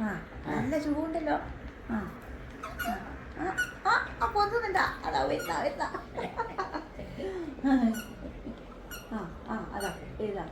ആ നല്ല ചൂടുണ്ടല്ലോ. ആ ആ, ആ അതാ വരുന്ന വരുന്ന ആ ആ അതാ എഴുതാ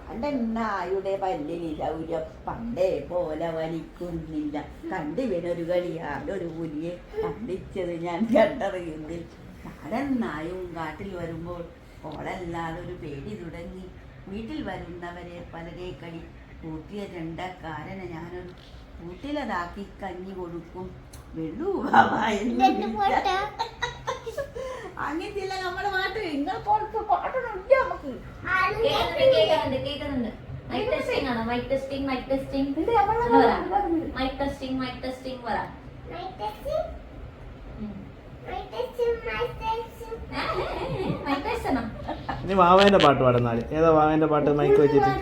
പണ്ടെന്നായുടെ പല്ലിനി ശൗര്യം? പണ്ടേ പോലെ വലിക്കുന്നില്ല. കണ്ടിവനൊരു കളിയാലൊരു പുലിയെ കണ്ടിച്ചത് ഞാൻ കണ്ടറിയുന്നിൽ നാടെന്നായും കാട്ടിൽ വരുമ്പോൾ ഓളല്ലാതെ ഒരു പേടി തുടങ്ങി. വീട്ടിൽ വരുന്നവരെ പലരെ കളി കൂട്ടിയ രണ്ടക്കാരനെ ഞാനൊരു കൂട്ടിലതാക്കി കഞ്ഞി കൊടുക്കും. വെള്ളൂ അങ്ങനത്തെ നമ്മുടെ പാട്ട് നിങ്ങൾ പോലത്തെ പാട്ടൊന്നുമില്ല നമുക്ക്. കേൾക്കുന്നുണ്ട് കേൾക്കുന്നുണ്ട് മൈക്ക് ടെസ്റ്റിംഗ് ആണ് mic testing mic testing mic testing mic testing പറ. മൈക്ക് ഇനി വാവേന്റെ പാട്ട് പാടുന്നാൽ ഏതാ വാവേന്റെ പാട്ട്? മൈക്ക് വെച്ചിട്ട്.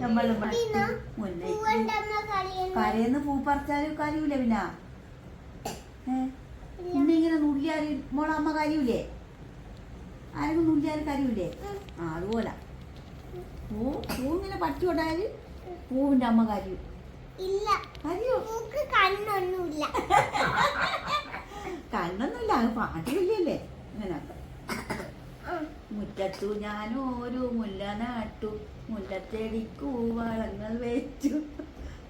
നമ്മൾ കരയെന്ന് പൂ പറിച്ചാലും കാര്യമില്ല പിന്നെ ഏ? പിന്നെ ഇങ്ങനെ നുള്ളിയാൽ മോളെ അമ്മ കാര്യമില്ലേ? ആരെങ്കിലും നുള്ളിയാലും കാര്യമില്ലേ? ആ അതുപോലെ. പൂ പൂ ഇങ്ങനെ പറ്റി കൊണ്ടാൽ പൂവിന്റെ അമ്മ കാര്യം. ഇല്ല. കണ്ണൊന്നുമില്ല. കണ്ണൊന്നുമില്ല അത് പാട്ടില്ലല്ലേ ഇങ്ങനൊക്കെ മുറ്റത്തു ഞാൻ ഒരു മുല്ല നാട്ടു. മുല്ലച്ചെടിക്കു വളങ്ങൾ വെച്ചു.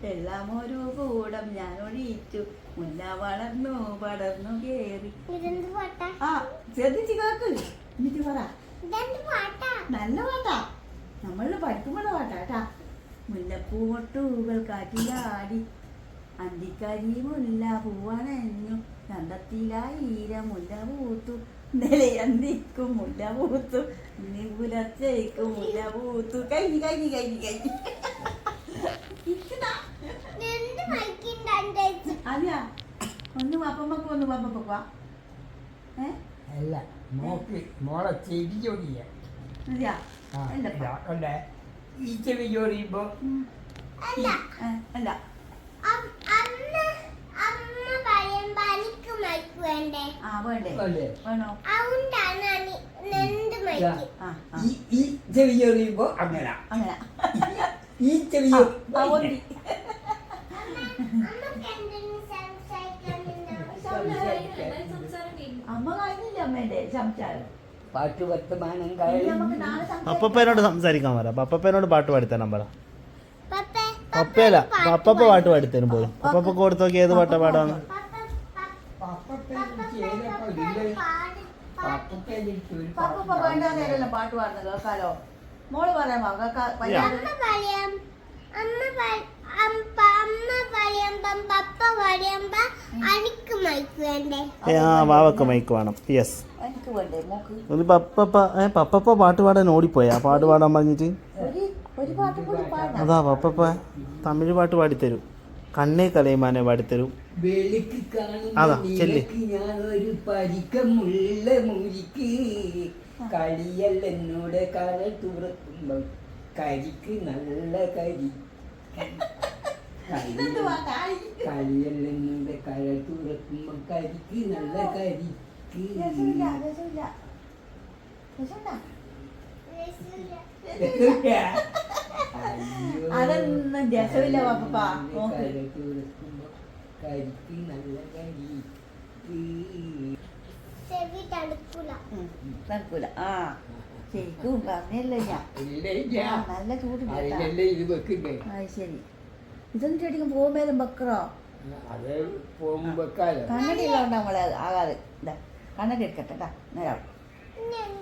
എല്ലാം ഒരു കൂടം ഞാൻ ഒഴിച്ചു. മുല്ല വളർന്നു പടർന്നു കേറി. ആ ശ്രദ്ധിച്ച് കേക്ക് എന്നിട്ട് പറ. നല്ല പാട്ടാ. നമ്മൾ പഠിക്കുമ്പോഴുള്ള പാട്ടാ കേട്ടാ. മുല്ലപ്പൂവൊട്ടുകൾ കാറ്റിലാടി. അന്തിക്കരി മുല്ല പൂവണഞ്ഞു കണ്ടത്തിലായിര മുല്ല പൂത്തു. നിലയന്തിക്കും മുല്ല പൂത്തു. ഇനി പുലർച്ചയ്ക്കും മുല്ല പൂത്തു. കഴിഞ്ഞു കഴിഞ്ഞു കഴിഞ്ഞു കഴിഞ്ഞു. അതെയാ? ഒന്ന് പാപ്പമ്മക്ക് ഒന്ന് പാപ്പമ്മക്ക് വാ. ഏ? അല്ല മോക്ക് മോളെ ചെവി ജോലിയാ. അതെയാ? ആ അല്ലപ്പാ. അല്ലേ? ഈ ചെവി ജോലിയുമ്പോ അല്ല ഏ, അല്ല അം- അമ്മ അമ്മ പറയുമ്പോ എനിക്ക് മൈക്ക് വേണ്ടേ? വേണോ? ഈ ഈ ചെവി ജോലിയുമ്പോ അങ്ങനെ. അങ്ങനെ. ഈ ചെവി അമ്മ കഴിഞ്ഞില്ല അമ്മേന്റെ സംസാരം. പാട്ട് വർത്തമാനം. പപ്പപ്പേനോട് സംസാരിക്കാൻ പറ. പപ്പപ്പേനോട് പാട്ട് പാടിത്തരാൻ പറ. പപ്പേ പപ്പയല്ല പപ്പപ്പ പാട്ട് പാടിത്തരും പോലും പപ്പപ്പ കൊടുത്തോക്കി ഏത് പാട്ടാ പാടാന്ന് പപ്പ പപ്പ പപ്പത്തെ പപ്പ എനിക്ക് ഏതപ്പോ ഇല്ലേ പാട് പപ്പത്തെ എനിക്ക് ഒരു പപ്പ വേണ്ട പാട്ട് പാടുന്നത്? കേൾക്കാലോ? മോൾ പറയാമോ? കേൾക്കാ പപ്പ വാവക്ക് മൈക്ക് വേണം. യെസ് ഒരു പപ്പപ്പ ഏ പപ്പപ്പ പാട്ട് പാടാൻ ഓടിപ്പോയാ? പാട്ട് പാടാൻ പറഞ്ഞിട്ട്? ഒരു ഒരു പാട്ട് കൂടി പാടാം അതാ പപ്പപ്പ തമിഴ് പാട്ട് പാടിത്തരും. കണ്ണേ കലയുമാനെ കാണുന്ന അതാ, ചെല്ല്. നിനക്ക് ഞാൻ ഒരു പരിക്കമുള്ള മുരിക്ക് കളിയല്ല എന്നോട് കട തുറക്കുമ്പോ കരിക്ക് നല്ല കരി? കളിയല്ല എന്നോട് കട തുറക്കുമ്പോ കരിക്ക് നല്ല കരിക്ക് രസമില്ല, രസമില്ല. രസമുണ്ടാ? അയ്യോ. അതൊന്നും രസമില്ല പാപ്പ. നടക്കൂല ആ ശരിക്കും പറഞ്ഞല്ലോ ഞാൻ. നല്ല ചൂട് ശരി. ഇതൊന്നും ചെടിക്കും പോകുമ്പോഴും വെക്കാലോ. കണ്ണടി ഉള്ളതുകൊണ്ട് നമ്മളെ ആകാതെ. കണ്ണടി എടുക്കട്ടെ കേട്ടാ നേരം ഇനി എനിക്ക്